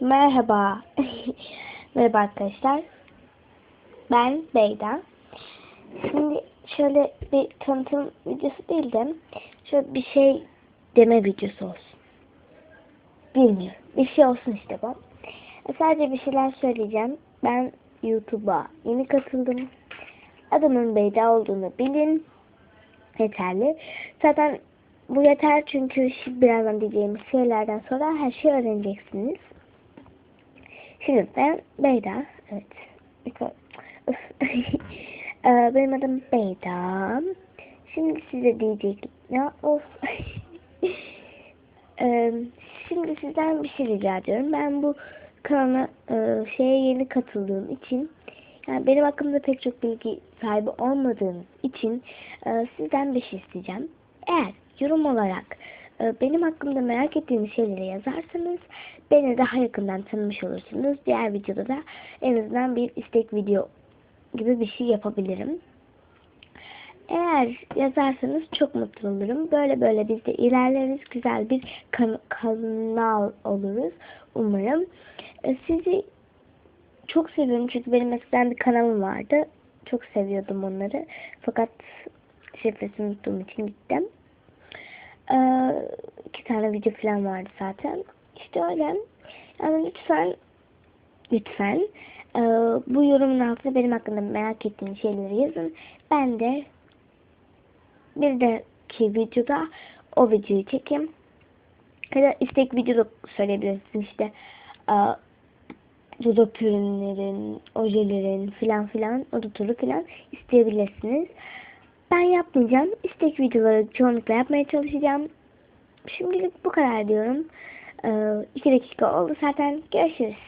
Merhaba. Merhaba arkadaşlar. Ben Beyda. Şimdi şöyle bir tanıtım videosu değil de şöyle bir şey deme videosu olsun. Bilmiyorum. Bir şey olsun işte bu. Sadece bir şeyler söyleyeceğim. Ben YouTube'a yeni katıldım. Adımın Beyda olduğunu bilin. Yeterli. Zaten bu yeter çünkü birazdan diyeceğimiz şeylerden sonra her şeyi öğreneceksiniz. Şimdi ben Beyda. Evet. Ee, Benim adım Beyda. Şimdi size diyecek ne of. Ee, Şimdi sizden bir şey rica ediyorum. Ben bu kanala e, şeye yeni katıldığım için yani benim hakkımda pek çok bilgi sahibi olmadığım için e, sizden bir şey isteyeceğim. Eğer yorum olarak benim hakkımda merak ettiğiniz şeyleri yazarsanız beni daha yakından tanımış olursunuz. Diğer videoda da en azından bir istek video gibi bir şey yapabilirim. Eğer yazarsanız çok mutlu olurum. Böyle böyle biz de ilerleriz. Güzel bir kan kanal oluruz. Umarım. E, sizi çok seviyorum çünkü benim eskiden bir kanalım vardı. Çok seviyordum onları. Fakat şifresini unuttuğum için gittim. Ee, iki tane video falan vardı zaten. İşte öyle. Yani lütfen lütfen e, bu yorumun altına benim hakkında merak ettiğiniz şeyleri yazın. Ben de bir dahaki videoda o videoyu çekeyim. Ya da istek videoda söyleyebilirsiniz işte. E, dudak ürünlerin, ojelerin filan filan, oda turu filan isteyebilirsiniz. Ben yapmayacağım. İstek videoları çoğunlukla yapmaya çalışacağım. Şimdilik bu kadar diyorum. Ee, iki dakika oldu zaten. Görüşürüz.